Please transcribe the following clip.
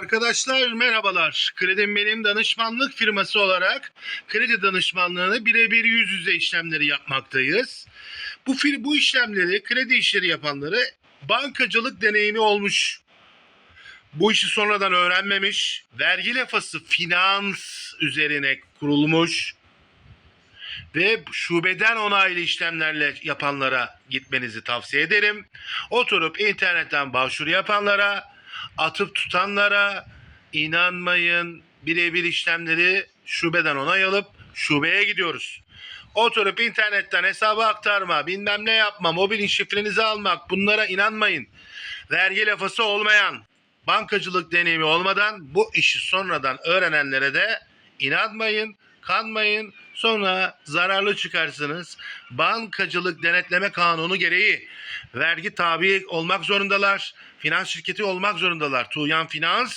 Arkadaşlar merhabalar. Kredim benim danışmanlık firması olarak kredi danışmanlığını birebir yüz yüze işlemleri yapmaktayız. Bu bu işlemleri kredi işleri yapanları bankacılık deneyimi olmuş. Bu işi sonradan öğrenmemiş, vergi lafası finans üzerine kurulmuş ve şubeden onaylı işlemlerle yapanlara gitmenizi tavsiye ederim. Oturup internetten başvuru yapanlara, atıp tutanlara inanmayın. Birebir işlemleri şubeden onay alıp şubeye gidiyoruz. Oturup internetten hesabı aktarma, bilmem ne yapma, mobil şifrenizi almak bunlara inanmayın. Vergi lafası olmayan, bankacılık deneyimi olmadan bu işi sonradan öğrenenlere de inanmayın, kanmayın. Sonra zararlı çıkarsınız. Bankacılık denetleme kanunu gereği vergi tabi olmak zorundalar. Finans şirketi olmak zorundalar. Tuğyan Finans